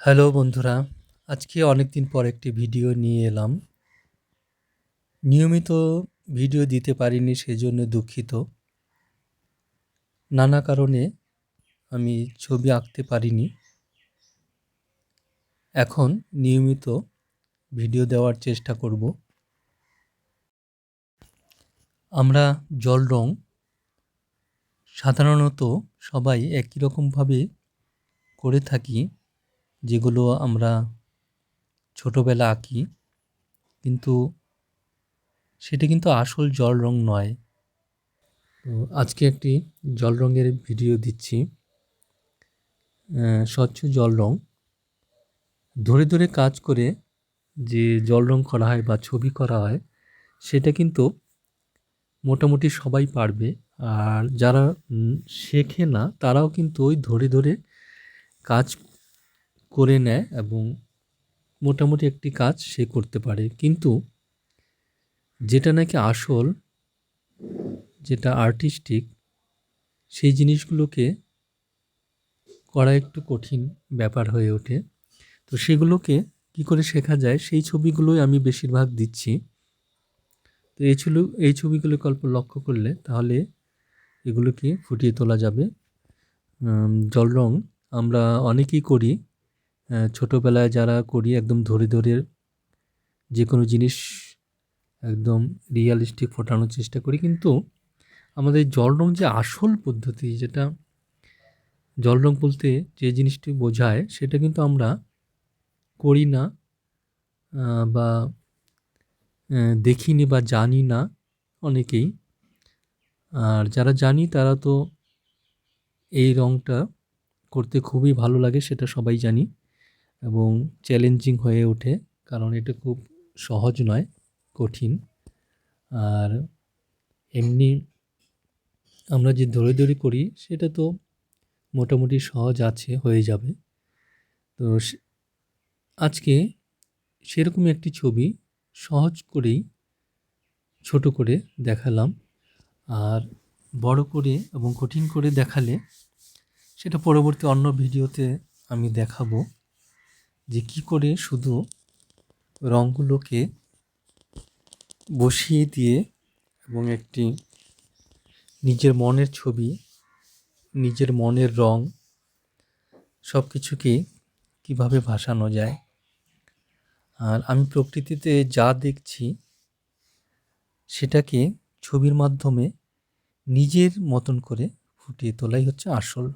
Hello বন্ধুরা, আজকে অনেক দিন পর একটি ভিডিও নিয়ে এলাম। নিয়মিত ভিডিও দিতে পারিনি, সেজন্য দুঃখিত। নানা কারণে আমি ছবি আঁকতে পারিনি। এখন নিয়মিত ভিডিও দেওয়ার চেষ্টা করব। আমরা জল রং সাধারণত সবাই একই রকমভাবে করে থাকি। যেগুলো আমরা ছোটোবেলা আঁকি, কিন্তু সেটা কিন্তু আসল জল রং নয়। তো আজকে একটি জল রঙের ভিডিও দিচ্ছি। স্বচ্ছ জল রং। ধরে ধরে কাজ করে যে জল রং করা হয় বা ছবি করা হয়, সেটা কিন্তু মোটামুটি সবাই পারবে। আর যারা শেখে না, তারাও কিন্তু ওই ধরে ধরে কাজ করে নেয় এবং মোটামুটি একটি কাজ সে করতে পারে। কিন্তু যেটা নাকি আসল, যেটা আর্টিস্টিক সেই জিনিসগুলোকে করা একটু কঠিন ব্যাপার হয়ে ওঠে। তো সেগুলোকে কি করে শেখা যায়, সেই ছবিগুলোই আমি বেশিরভাগ দিচ্ছি। তো এই ছিল, এই ছবিগুলোকে অল্প লক্ষ্য করলে তাহলে এগুলোকে ফুটিয়ে তোলা যাবে। জল রং আমরা অনেকেই করি ছোটোবেলায় যারা করি, একদম ধরে ধরে যে কোনো জিনিস একদম রিয়ালিস্টিক ফোটানোর চেষ্টা করি। কিন্তু আমাদের জল রং যে আসল পদ্ধতি, যেটা জল রং বলতে যে জিনিসটি বোঝায়, সেটা কিন্তু আমরা করি না বা দেখিনি বা জানি না অনেকেই। আর যারা জানি, তারা তো এই রঙটা করতে খুবই ভালো লাগে, সেটা সবাই জানি। এবং চ্যালেঞ্জিং হয়ে ওঠে, কারণ এটা খুব সহজ নয়, কঠিন। আর এমনি আমরা যে দৌড়ে দৌড়ি করি, সেটা তো মোটামুটি সহজ আছে, হয়ে যাবে। তো আজকে সেরকম একটি ছবি সহজ করেই ছোট করে দেখালাম। আর বড় করে এবং কঠিন করে দেখালে, সেটা পরবর্তী অন্য ভিডিওতে আমি দেখাবো। যে কী করে শুধু রঙগুলোকে বসিয়ে দিয়ে এবং একটি নিজের মনের ছবি, নিজের মনের রং সব কিছুকে কীভাবে ভাসানো যায়। আর আমি প্রকৃতিতে যা দেখছি, সেটাকে ছবির মাধ্যমে নিজের মতন করে ফুটিয়ে তোলাই হচ্ছে আসল